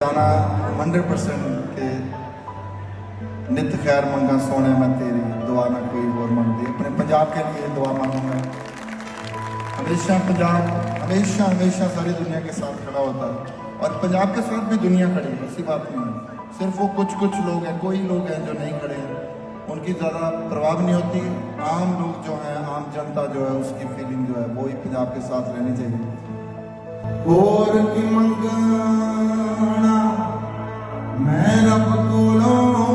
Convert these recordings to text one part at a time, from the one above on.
ਜਾਣਾ 100% ਕਿ ਨਿਤ ਖੈਰ ਮੰਗਾ ਸੋਹਣੇ मैं तेरी दुआ ना कोई और मंगती अपने पंजाब के लिए दुआ मांगूंगा हमेशा पंजाब हमेशा हमेशा सारी दुनिया के साथ खड़ा होता है और पंजाब के साथ भी दुनिया खड़ी है ऐसी बात नहीं है सिर्फ वो कुछ कुछ लोग हैं कोई लोग हैं जो नहीं खड़े हैं उनकी ज़्यादा प्रभाव नहीं होती आम लोग जो हैं आम जनता जो है उसकी फीलिंग जो है वो ही पंजाब के साथ रहनी चाहिए ਹੋਰ ਕੀ ਮੰਗਣਾ ਮੈਂ ਰੱਬ ਕੋਲੋਂ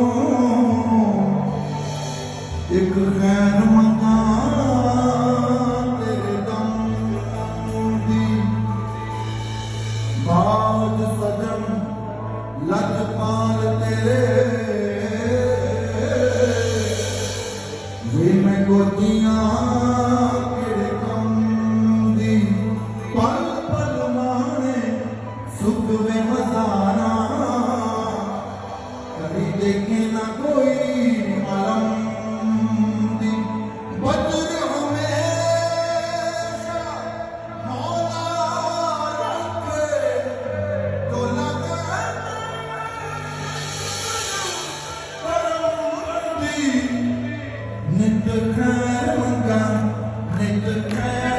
ਇੱਕ ਖੈਰ ਮੰਗਾ ਤੇਰੇ ਦਮ ਦੀ ਬਾਜ ਸਜਣ ਲਜਪਾਲ ਤੇਰੇ। ਵੇ ਮੈਂ ਗੋਦੀਆਂ ਕਿਹੜੇ ਕੰਮ ਦੀ ਪਲ ਪਲ ਮਾਣੇ ਸੁਖ ਵੇ ਮਜ਼ਾਨਾ দেখে না কই আলম বদর Need the crime, need the crime.